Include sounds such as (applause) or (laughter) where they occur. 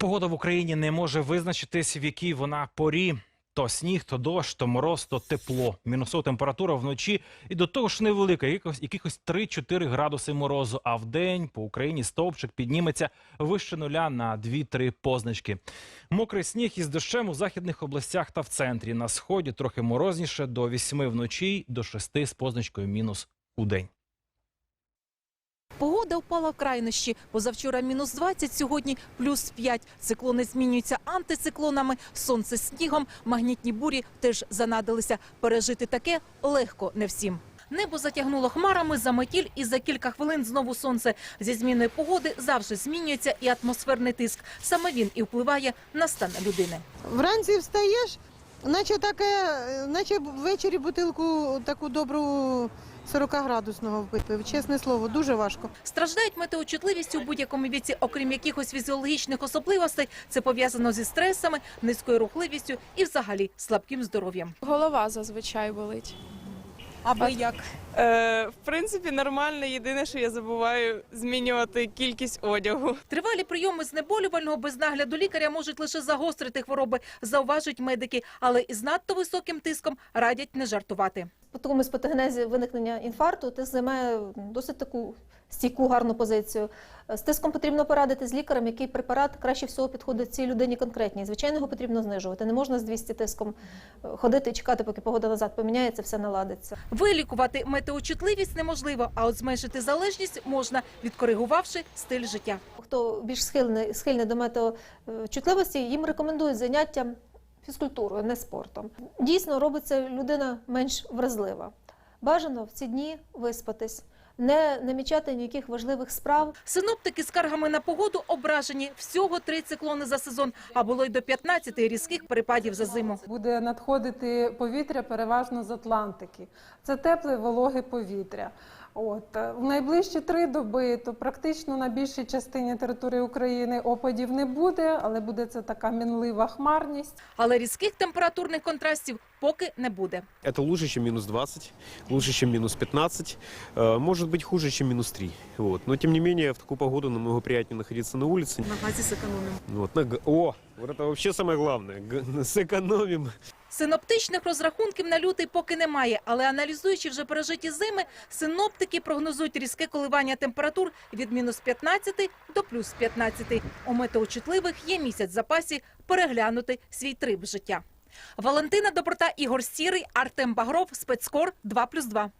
Погода в Україні не може визначитись, в якій вона порі. То сніг, то дощ, то мороз, то тепло. Мінусова температура вночі і до того ж невелика, якихось, якихось 3-4 градуси морозу. А в день по Україні стовпчик підніметься вище нуля на 2-3 позначки. Мокрий сніг із дощем у західних областях та в центрі. На сході трохи морозніше до 8 вночі, до 6 з позначкою мінус у день. Погода впала в крайнощі. Позавчора мінус 20, сьогодні плюс 5. Циклони змінюються антициклонами, сонце снігом, магнітні бурі теж занадилися. Пережити таке легко не всім. Небо затягнуло хмарами, заметіль і за кілька хвилин знову сонце. Зі зміною погоди завжди змінюється і атмосферний тиск. Саме він і впливає на стан людини. Вранці встаєш, наче таке, е, наче ввечері бутилку таку добру 40-градусного випив. Чесне слово, дуже важко. Страждають метеочутливістю у будь-якому віці, окрім якихось фізіологічних особливостей. Це пов'язано зі стресами, низькою рухливістю і взагалі слабким здоров'ям. Голова зазвичай болить. А ви як? Е, в принципі, нормально. Єдине, що я забуваю змінювати кількість одягу. Тривалі прийоми знеболювального без нагляду лікаря можуть лише загострити хвороби, зауважують медики, але із надто високим тиском радять не жартувати. По такому спатогенезі виникнення інфаркту тиск займає досить таку стійку гарну позицію. З тиском потрібно порадити з лікарем, який препарат краще всього підходить цій людині конкретній. Звичайно, його потрібно знижувати. Не можна з 200 тиском е, ходити і чекати, поки погода назад поміняється, все наладиться. Вилікувати метеочутливість неможливо, а от зменшити залежність можна, відкоригувавши стиль життя. Хто більш схильний, схильний до метеочутливості, їм рекомендують заняття фізкультурою, не спортом. Дійсно, робиться людина менш вразлива. Бажано в ці дні виспатись, не намічати ніяких важливих справ. Синоптики скаргами на погоду ображені. Всього три циклони за сезон, а було й до 15 різких перепадів за зиму. Буде надходити повітря переважно з Атлантики. Це тепле, вологе повітря. От е, в найближчі три доби, то практично на більшій частині території України опадів не буде, але буде це така мінлива хмарність. Але різких температурних контрастів поки не буде. Это лучше, чем минус 20, лучше, чем минус 15, э, может быть хуже, чем минус 3. Вот. Но тем не менее, в такую погоду намного приятнее находиться на улице. На газі зекономимо. Вот. на г- О, вот это вообще самое главное. Г- Сэкономим. (laughs) Синоптичних розрахунків на лютий поки немає, але аналізуючи вже пережиті зими, синоптики прогнозують різке коливання температур від мінус 15 до плюс 15. У метеочутливих є місяць в запасі переглянути свій триб життя. Валентина Доброта, Ігор Сірий, Артем Багров, Спецкор 2+,2.